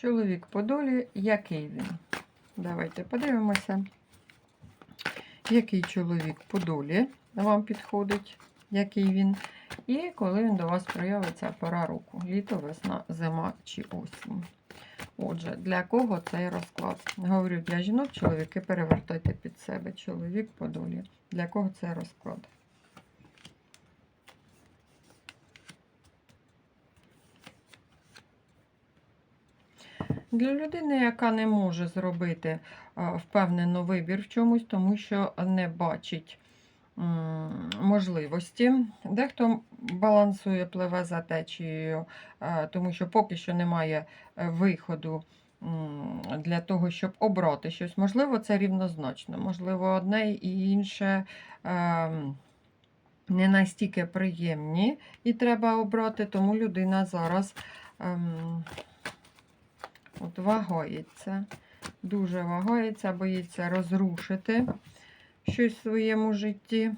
Чоловік по долі, який він? Давайте подивимося, який чоловік по долі вам підходить, який він, і коли він до вас проявиться пора року. Літо, весна, зима чи осінь. Отже, для кого цей розклад? Говорю, для жінок, чоловіки перевертайте під себе. Чоловік по долі. Для кого цей розклад? Для людини, яка не може зробити впевнено вибір в чомусь, тому що не бачить можливості. Дехто балансує, пливе за течією, тому що поки що немає е, виходу для того, щоб обрати щось. Можливо, це рівнозначно, можливо, одне і інше. Не настільки приємні, і треба обрати, тому людина зараз ем, От вагається, дуже вагається, боїться розрушити щось в своєму житті.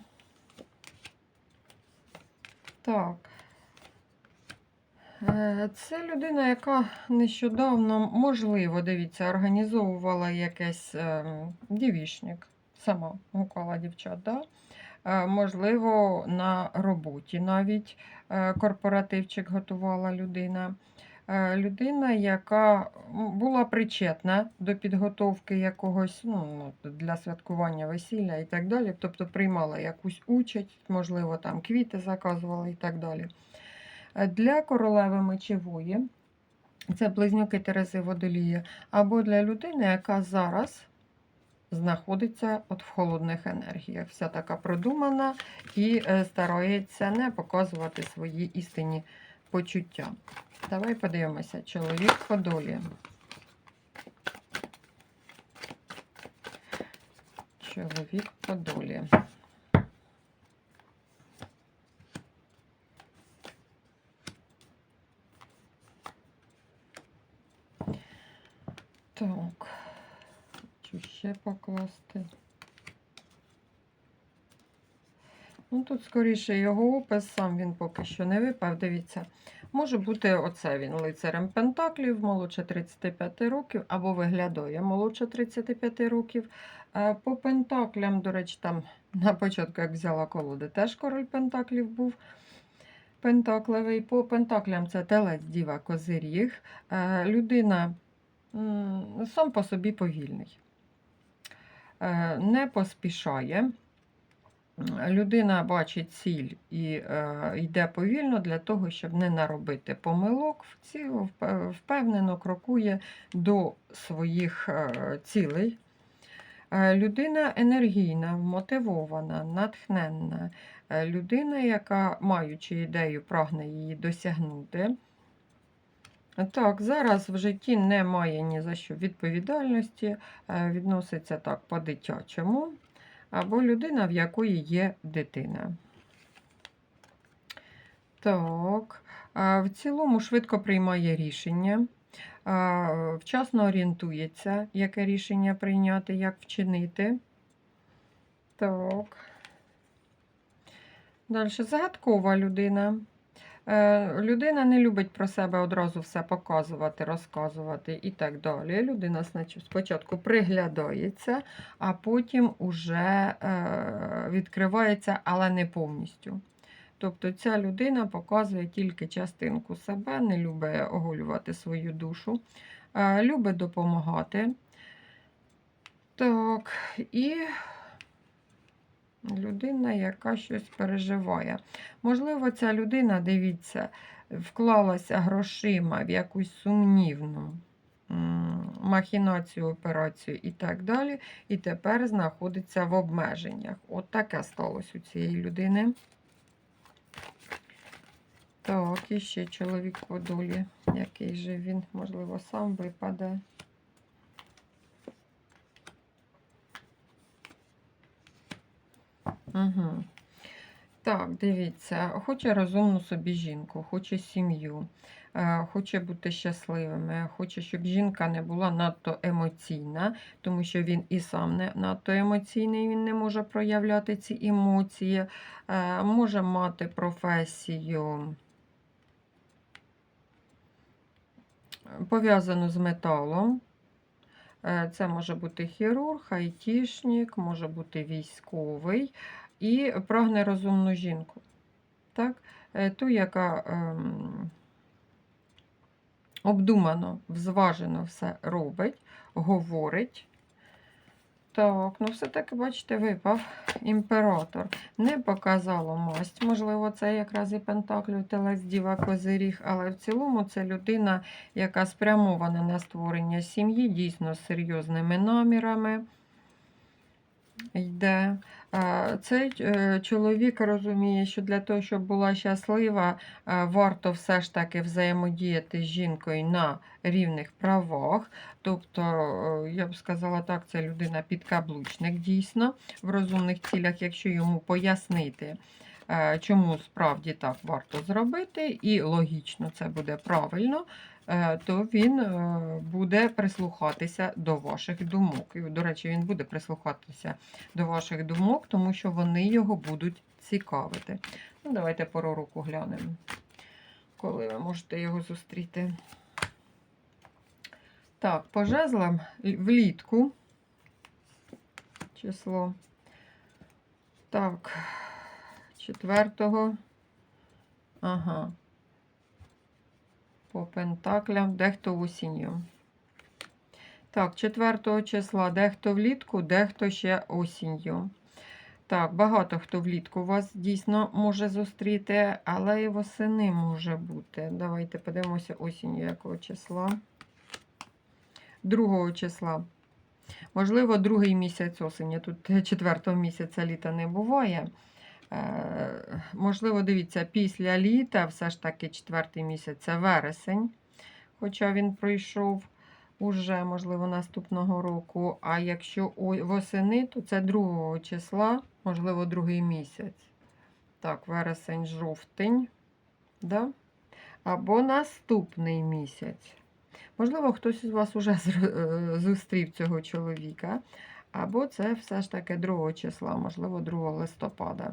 Так. Е, Це людина, яка нещодавно, можливо, дивіться, організовувала якийсь ем, дівішник. Сама гукала дівчат, да? Е, Можливо, на роботі навіть е, корпоративчик готувала людина е, людина, яка була причетна до підготовки якогось ну, для святкування весілля і так далі. Тобто приймала якусь участь, можливо, там квіти заказувала і так далі. Е, Для королеви мечової це близнюки Терези Водолія, або для людини, яка зараз знаходиться от в холодних енергіях. Вся така продумана і е, старається не показувати свої істинні почуття. Давай подивимося. Чоловік по долі. Чоловік по долі. Так. Хочу ще покласти. Ну, тут, скоріше, його опис, сам він поки що не випав. Дивіться, може бути оце він лицарем Пентаклів, молодше 35 років, або виглядає молодше 35 років. Е, По Пентаклям, до речі, там на початку, як взяла колоди, теж король Пентаклів був. Пентаклевий. По Пентаклям це телець, діва, козиріг. Е, Людина сам по собі повільний. Е, Не поспішає. Людина бачить ціль і е, йде повільно для того, щоб не наробити помилок. Впевнено крокує до своїх е, цілей. Е, Людина енергійна, мотивована, натхненна. Е, Людина, яка, маючи ідею, прагне її досягнути. Так, зараз в житті немає ні за що відповідальності, відноситься так по-дитячому, або людина, в якої є дитина. Так, в цілому швидко приймає рішення, вчасно орієнтується, яке рішення прийняти, як вчинити. Так. Далі загадкова людина. Е, Людина не любить про себе одразу все показувати, розказувати і так далі. Людина спочатку приглядається, а потім уже е, відкривається, але не повністю. Тобто ця людина показує тільки частинку себе, не любить оголювати свою душу, е, любить допомагати. Так, і людина, яка щось переживає. Можливо, ця людина, дивіться, вклалася грошима в якусь сумнівну махінацію, операцію і так далі, і тепер знаходиться в обмеженнях. От таке сталося у цієї людини. Так, і ще чоловік по долі. Який же він, можливо, сам випаде. Угу. Так, дивіться, хоче розумну собі жінку, хоче сім'ю, е, хоче бути щасливими, хоче, щоб жінка не була надто емоційна, тому що він і сам не надто емоційний, він не може проявляти ці емоції, е, може мати професію. пов'язано з металом. Е, Це може бути хірург, айтішник, може бути військовий і прагне розумну жінку. Так? Е, Ту, яка ем, обдумано, взважено все робить, говорить. Так, ну все-таки, бачите, випав імператор. Не показало масть. Можливо, це якраз і Пентаклів, Телець, Діва, Козиріг, але в цілому це людина, яка спрямована на створення сім'ї, дійсно з серйозними намірами. Йде. Цей е, чоловік розуміє, що для того, щоб була щаслива, е, варто все ж таки взаємодіяти з жінкою на рівних правах. Тобто, е, я б сказала так, це людина підкаблучник дійсно в розумних цілях, якщо йому пояснити, чому справді так варто зробити, і логічно це буде правильно, е, то він е, буде прислухатися до ваших думок. І, до речі, він буде прислухатися до ваших думок, тому що вони його будуть цікавити. Ну, давайте пору руку глянемо, коли ви можете його зустріти. Так, по жезлам влітку число. Так, четвертого. Ага. По пентаклям, дехто осінню. Так, 4 числа дехто влітку, дехто ще осінню. Так, багато хто влітку вас дійсно може зустріти, але і восени може бути. Давайте подивимося осінню якого числа. 2 числа. Можливо, другий місяць осені. Тут 4 місяця літа не буває. Е, можливо, дивіться, після літа, все ж таки, четвертий місяць це вересень, хоча він пройшов уже, можливо, наступного року. А якщо восени, то це 2 числа, можливо, другий місяць. Так, вересень, жовтень. Да? Або наступний місяць. Можливо, хтось із вас уже зустрів цього чоловіка. Або це все ж таки 2 числа, можливо, 2 листопада.